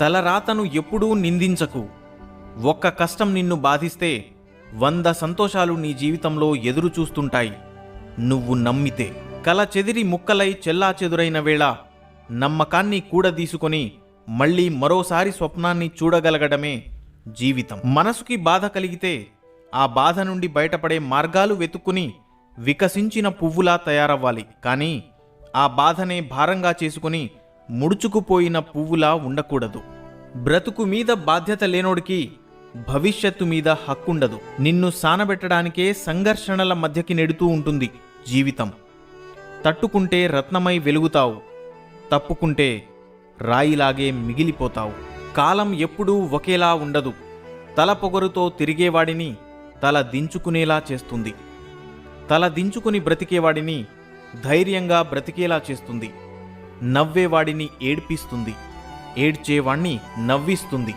తలరాతను ఎప్పుడూ నిందించకు. ఒక్క కష్టం నిన్ను బాధిస్తే వంద సంతోషాలు నీ జీవితంలో ఎదురు చూస్తుంటాయి. నువ్వు నమ్మితే. కల చెదిరి ముక్కలై చెల్లా చెదురైన వేళ నమ్మకాన్ని కూడదీసుకొని మళ్ళీ మరోసారి స్వప్నాన్ని చూడగలగడమే జీవితం. మనసుకి బాధ కలిగితే ఆ బాధ నుండి బయటపడే మార్గాలు వెతుక్కుని వికసించిన పువ్వులా తయారవ్వాలి. కానీ ఆ బాధనే భారంగా చేసుకుని ముడుచుకుపోయిన పువ్వులా ఉండకూడదు. బ్రతుకు మీద బాధ్యత లేనోడికి భవిష్యత్తు మీద హక్కుండదు. నిన్ను సానబెట్టడానికే సంఘర్షణల మధ్యకి నెడుతూ ఉంటుంది జీవితం. తట్టుకుంటే రత్నమై వెలుగుతావు. తప్పుకుంటే రాయిలాగే మిగిలిపోతావు. కాలం ఎప్పుడూ ఒకేలా ఉండదు. తల పొగరుతో తిరిగేవాడిని తల దించుకునేలా చేస్తుంది. తల దించుకుని బ్రతికేవాడిని ధైర్యంగా బ్రతికేలా చేస్తుంది. నవ్వేవాడిని ఏడ్పిస్తుంది. ఏడ్చేవాణ్ణి నవ్విస్తుంది.